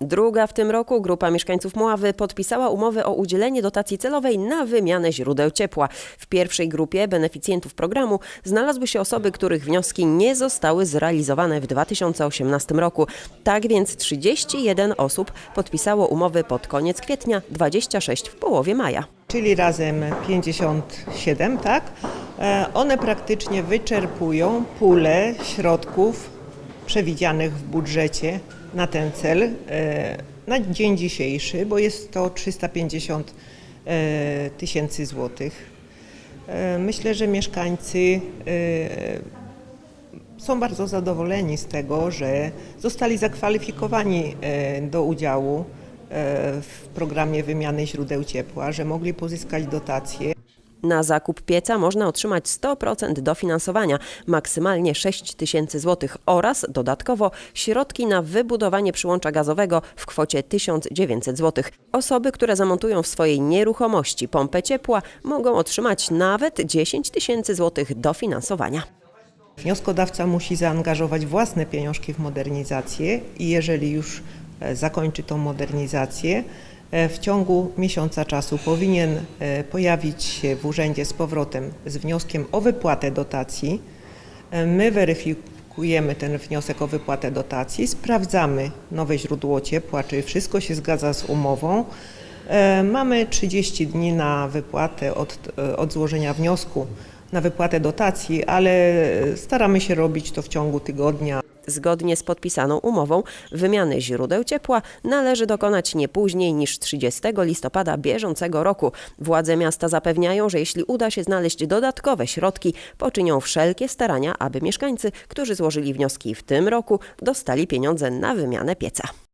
Druga w tym roku grupa mieszkańców Mławy podpisała umowę o udzielenie dotacji celowej na wymianę źródeł ciepła. W pierwszej grupie beneficjentów programu znalazły się osoby, których wnioski nie zostały zrealizowane w 2018 roku. Tak więc 31 osób podpisało umowy pod koniec kwietnia, 26 w połowie maja. czyli razem 57, tak? E, One praktycznie wyczerpują pulę środków przewidzianych w budżecie na ten cel e, na dzień dzisiejszy, bo jest to 350 e, tysięcy złotych. E, Myślę, że mieszkańcy są bardzo zadowoleni z tego, że zostali zakwalifikowani do udziału w programie wymiany źródeł ciepła, że mogli pozyskać dotacje. Na zakup pieca można otrzymać 100% dofinansowania, maksymalnie 6 tysięcy złotych oraz dodatkowo środki na wybudowanie przyłącza gazowego w kwocie 1900 złotych. Osoby, które zamontują w swojej nieruchomości pompę ciepła mogą otrzymać nawet 10 tysięcy złotych dofinansowania. Wnioskodawca musi zaangażować własne pieniążki w modernizację i jeżeli już e, zakończy tą modernizację, w ciągu miesiąca czasu powinien e, pojawić się w urzędzie z powrotem z wnioskiem o wypłatę dotacji. E, My weryfikujemy ten wniosek o wypłatę dotacji, sprawdzamy nowe źródło ciepła, czy wszystko się zgadza z umową. E, Mamy 30 dni na wypłatę od, e, od złożenia wniosku na wypłatę dotacji, ale staramy się robić to w ciągu tygodnia. Zgodnie z podpisaną umową wymiany źródeł ciepła należy dokonać nie później niż 30 listopada bieżącego roku. Władze miasta zapewniają, że jeśli uda się znaleźć dodatkowe środki, poczynią wszelkie starania, aby mieszkańcy, którzy złożyli wnioski w tym roku, dostali pieniądze na wymianę pieca.